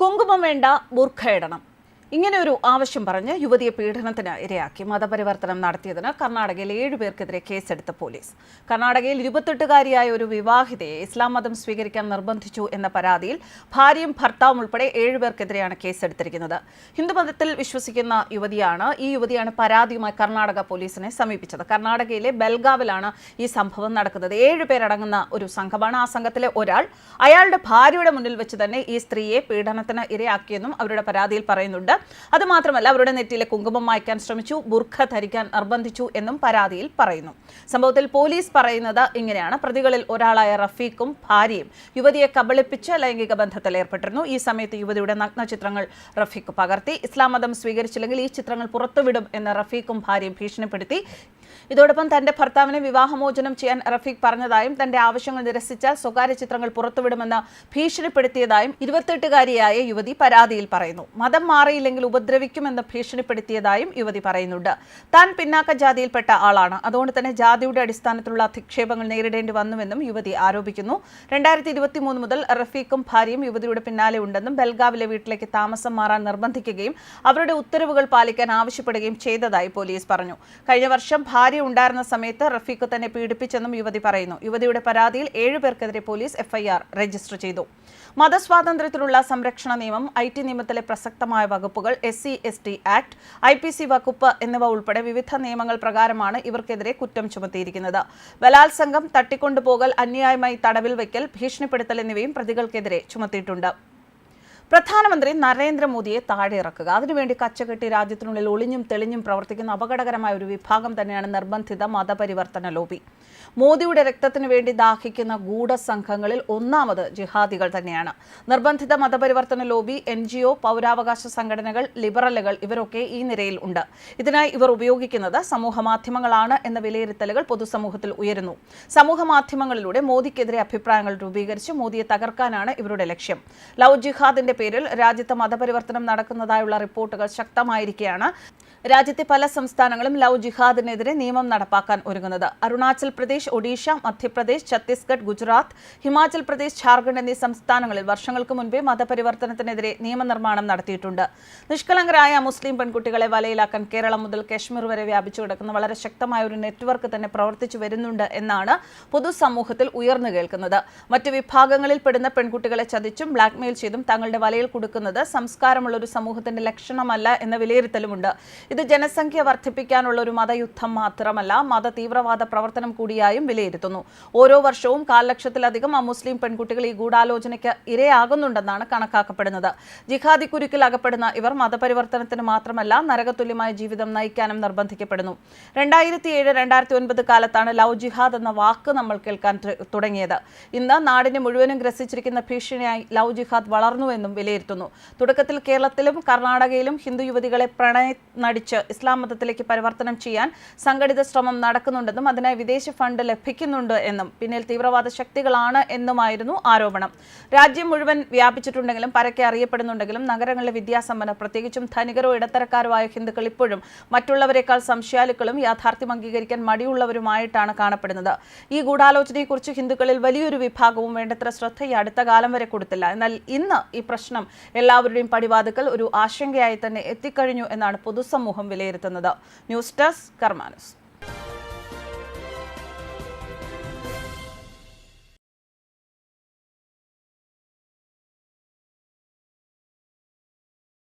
കുങ്കുമം വേണ്ട ബുർഖ ഇടണം. ഇങ്ങനെ ഒരു ആവശ്യം പറഞ്ഞ് യുവതിയെ പീഡനത്തിന് ഇരയാക്കി. മതപരിവർത്തനം നടത്തിയതിന് കർണാടകയിൽ ഏഴുപേർക്കെതിരെ കേസെടുത്ത പോലീസ്. കർണാടകയിൽ ഇരുപത്തെട്ടുകാരിയായ ഒരു വിവാഹിതയെ ഇസ്ലാം മതം സ്വീകരിക്കാൻ നിർബന്ധിച്ചു എന്ന പരാതിയിൽ ഭാര്യയും ഭർത്താവും ഉൾപ്പെടെ ഏഴുപേർക്കെതിരെയാണ് കേസെടുത്തിരിക്കുന്നത്. ഹിന്ദുമതത്തിൽ വിശ്വസിക്കുന്ന യുവതിയാണ് ഈ യുവതിയാണ് പരാതിയുമായി കർണാടക പോലീസിനെ സമീപിച്ചത്. കർണാടകയിലെ ബെൽഗാവിലാണ് ഈ സംഭവം നടക്കുന്നത്. ഏഴുപേരടങ്ങുന്ന ഒരു സംഘമാണ്. ആ സംഘത്തിലെ ഒരാൾ അയാളുടെ ഭാര്യയുടെ മുന്നിൽ വെച്ച് തന്നെ ഈ സ്ത്രീയെ പീഡനത്തിന് ഇരയാക്കിയെന്നും അവരുടെ പരാതിയിൽ പറയുന്നുണ്ട്. അതുമാത്രമല്ല അവരുടെ നെറ്റിയിലെ കുങ്കുമം മായ്ക്കാൻ ശ്രമിച്ചു ബുർഖ ധരിക്കാൻ നിർബന്ധിച്ചു എന്നും പരാതിയിൽ പറയുന്നു. സംഭവത്തിൽ പോലീസ് പറയുന്നത് ഇങ്ങനെയാണ്. പ്രതികളിൽ ഒരാളായ റഫീഖും ഭാര്യയും യുവതിയെ കബളിപ്പിച്ച് ലൈംഗിക ബന്ധത്തിൽ ഏർപ്പെട്ടിരുന്നു. ഈ സമയത്ത് യുവതിയുടെ നഗ്ന ചിത്രങ്ങൾ റഫീഖ് പകർത്തി. ഇസ്ലാം മതം സ്വീകരിച്ചില്ലെങ്കിൽ ഈ ചിത്രങ്ങൾ പുറത്തുവിടും എന്ന് റഫീഖും ഭാര്യയും ഭീഷണിപ്പെടുത്തി. ഇതോടൊപ്പം തന്റെ ഭർത്താവിനെ വിവാഹമോചനം ചെയ്യാൻ റഫീഖ് പറഞ്ഞതായും തന്റെ ആവശ്യങ്ങൾ നിരസിച്ചാൽ സ്വകാര്യ ചിത്രങ്ങൾ പുറത്തുവിടുമെന്ന് ഭീഷണിപ്പെടുത്തിയതായും ഇരുപത്തെട്ടുകാരിയായ യുവതി പരാതിയിൽ പറയുന്നു. മതം മാറിയില്ലെങ്കിൽ ഉപദ്രവിക്കുമെന്ന് ഭീഷണിപ്പെടുത്തിയതായും യുവതി പറയുന്നുണ്ട്. താൻ പിന്നാക്ക ജാതിയിൽപ്പെട്ട ആളാണ്. അതുകൊണ്ട് തന്നെ ജാതിയുടെ അടിസ്ഥാനത്തിലുള്ള അധിക്ഷേപങ്ങൾ നേരിടേണ്ടി വന്നുവെന്നും യുവതി ആരോപിക്കുന്നു. രണ്ടായിരത്തി ഇരുപത്തി മൂന്ന് മുതൽ റഫീഖും ഭാര്യയും യുവതിയുടെ പിന്നാലെ ഉണ്ടെന്നും ബൽഗാവിലെ വീട്ടിലേക്ക് താമസം മാറാൻ നിർബന്ധിക്കുകയും അവരുടെ ഉത്തരവുകൾ പാലിക്കാൻ ആവശ്യപ്പെടുകയും ചെയ്തതായി പോലീസ് പറഞ്ഞു. കഴിഞ്ഞ വർഷം ഭാര്യ ഉണ്ടായിരുന്ന സമയത്ത് റഫീഖ് തന്നെ പീഡിപ്പിച്ചെന്നും യുവതി പറയുന്നു. യുവതിയുടെ പരാതിയിൽ ഏഴുപേർക്കെതിരെ പോലീസ് എഫ്ഐആർ രജിസ്റ്റർ ചെയ്തു. മതസ്വാതന്ത്ര്യത്തിലുള്ള സംരക്ഷണ നിയമം ഐ ടി നിയമത്തിലെ പ്രസക്തമായ വകുപ്പുകൾ S C S T act I P C വകുപ്പ് എന്നിവ ഉൾപ്പെടെ വിവിധ നിയമങ്ങൾ പ്രകാരമാണ് ഇവർക്കെതിരെ കുറ്റം ചുമത്തിയിരിക്കുന്നത്. ബലാത്സംഗം തട്ടിക്കൊണ്ടുപോകൽ അന്യായമായി തടവിൽ വയ്ക്കൽ ഭീഷണിപ്പെടുത്തൽ എന്നിവയും പ്രതികൾക്കെതിരെ ചുമത്തിയിട്ടുണ്ട്. പ്രധാനമന്ത്രി നരേന്ദ്രമോദിയെ താഴെ ഇറക്കുക. അതിനുവേണ്ടി കച്ചകെട്ടി രാജ്യത്തിനുള്ളിൽ ഒളിഞ്ഞും തെളിഞ്ഞും പ്രവർത്തിക്കുന്ന അപകടകരമായ ഒരു വിഭാഗം തന്നെയാണ് നിർബന്ധിത മതപരിവർത്തന ലോബി. മോദിയുടെ രക്തത്തിനു വേണ്ടി ദാഹിക്കുന്ന ഗൂഢസംഘങ്ങളിൽ ഒന്നാമത് ജിഹാദികൾ തന്നെയാണ്. നിർബന്ധിത മതപരിവർത്തന ലോബി എൻ ജി ഒ പൗരാവകാശ സംഘടനകൾ ലിബറലുകൾ ഇവരൊക്കെ ഈ നിരയിൽ ഉണ്ട്. ഇതിനായി ഇവർ ഉപയോഗിക്കുന്നത് സമൂഹ മാധ്യമങ്ങളാണ് എന്ന വിലയിരുത്തലുകൾ പൊതുസമൂഹത്തിൽ ഉയരുന്നു. സമൂഹ മാധ്യമങ്ങളിലൂടെ മോദിക്കെതിരെ അഭിപ്രായങ്ങൾ രൂപീകരിച്ച് മോദിയെ തകർക്കാനാണ് ഇവരുടെ ലക്ഷ്യം. ലവ് ജിഹാദിന്റെ പേരിൽ രാജ്യത്ത് മതപരിവർത്തനം നടക്കുന്നതായുള്ള റിപ്പോർട്ടുകൾ ശക്തമായിരിക്കെയാണ് രാജ്യത്തെ പല സംസ്ഥാനങ്ങളും ലവ് ജിഹാദിനെതിരെ നിയമം നടപ്പാക്കാൻ ഒരുങ്ങുന്നത്. അരുണാചൽ പ്രദേശ് ഒഡീഷ മധ്യപ്രദേശ് ഛത്തീസ്ഗഡ് ഗുജറാത്ത് ഹിമാചൽ പ്രദേശ് ഝാർഖണ്ഡ് എന്നീ സംസ്ഥാനങ്ങളിൽ വർഷങ്ങൾക്ക് മുൻപേ മതപരിവർത്തനത്തിനെതിരെ നിയമനിർമ്മാണം നടത്തിയിട്ടുണ്ട്. നിഷ്കളങ്കരായ മുസ്ലിം പെൺകുട്ടികളെ വലയിലാക്കാൻ കേരളം മുതൽ കശ്മീർ വരെ വ്യാപിച്ചു കിടക്കുന്ന. വളരെ ശക്തമായ ഒരു നെറ്റ്വർക്ക് തന്നെ പ്രവർത്തിച്ചു വരുന്നുണ്ട് എന്നാണ് പൊതുസമൂഹത്തിൽ ഉയർന്നു കേൾക്കുന്നത്. മറ്റു വിഭാഗങ്ങളിൽ പെടുന്ന പെൺകുട്ടികളെ ചതിച്ചും ബ്ലാക്ക്മെയിൽ ചെയ്തും തങ്ങളുടെ വലയിൽ കൊടുക്കുന്നത് സംസ്കാരമുള്ള ഒരു സമൂഹത്തിന്റെ ലക്ഷണമല്ല എന്ന വിലയിരുത്തലുമുണ്ട്. ഇത് ജനസംഖ്യ വർദ്ധിപ്പിക്കാനുള്ള ഒരു മതയുദ്ധം മാത്രമല്ല മത തീവ്രവാദ പ്രവർത്തനം കൂടിയായും വിലയിരുത്തുന്നു. ഓരോ വർഷവും കാൽലക്ഷത്തിലധികം അമുസ്ലിം പെൺകുട്ടികൾ ഈ ഗൂഢാലോചനയ്ക്ക് ഇരയാകുന്നുണ്ടെന്നാണ് കണക്കാക്കപ്പെടുന്നത്. ജിഹാദി കുരുക്കിൽ അകപ്പെടുന്ന ഇവർ മതപരിവർത്തനത്തിന് മാത്രമല്ല നരകതുല്യമായ ജീവിതം നയിക്കാനും നിർബന്ധിക്കപ്പെടുന്നു. രണ്ടായിരത്തി ഏഴ് രണ്ടായിരത്തി ഒൻപത് കാലത്താണ് ലവ് ജിഹാദ് എന്ന വാക്ക് നമ്മൾ കേൾക്കാൻ തുടങ്ങിയത്. ഇന്ന് നാടിനെ മുഴുവനും ഗ്രസിച്ചിരിക്കുന്ന ഭീഷണിയായി ലവ് ജിഹാദ് വളർന്നുവെന്നും വിലയിരുത്തുന്നു. തുടക്കത്തിൽ കേരളത്തിലും കർണാടകയിലും ഹിന്ദു യുവതികളെ പ്രണയ നടിച്ച് ഇസ്ലാം മതത്തിലേക്ക് പരിവർത്തനം ചെയ്യാൻ സംഘടിത ശ്രമം നടക്കുന്നുണ്ടെന്നും അതിനായി വിദേശ ഫണ്ട് ലഭിക്കുന്നുണ്ട് എന്നും പിന്നിൽ തീവ്രവാദ ശക്തികളാണ് എന്നുമായിരുന്നു ആരോപണം. രാജ്യം മുഴുവൻ വ്യാപിച്ചിട്ടുണ്ടെങ്കിലും പരക്കെ അറിയപ്പെടുന്നുണ്ടെങ്കിലും നഗരങ്ങളിലെ വിദ്യാസമ്പന്നർ പ്രത്യേകിച്ചും ധനികരോ ഇടത്തരക്കാരോ ആയ ഹിന്ദുക്കൾ ഇപ്പോഴും മറ്റുള്ളവരെക്കാൾ സംശയാലുക്കളും യാഥാർത്ഥ്യം അംഗീകരിക്കാൻ മടിയുള്ളവരുമായിട്ടാണ് കാണപ്പെടുന്നത്. ഈ ഗൂഢാലോചനയെക്കുറിച്ച് ഹിന്ദുക്കളിൽ വലിയൊരു വിഭാഗവും വേണ്ടത്ര ശ്രദ്ധ ഈ അടുത്ത കാലം വരെ കൊടുത്തില്ല. എന്നാൽ ഇന്ന് ഈ പ്രശ്നം എല്ലാവരുടെയും പടിവാതുക്കൾ ഒരു ആശങ്കയായി തന്നെ എത്തിക്കഴിഞ്ഞു എന്നാണ് പൊതുസമൂഹം വിലയിരുത്തുന്നത്. News desk കർമാനസ്.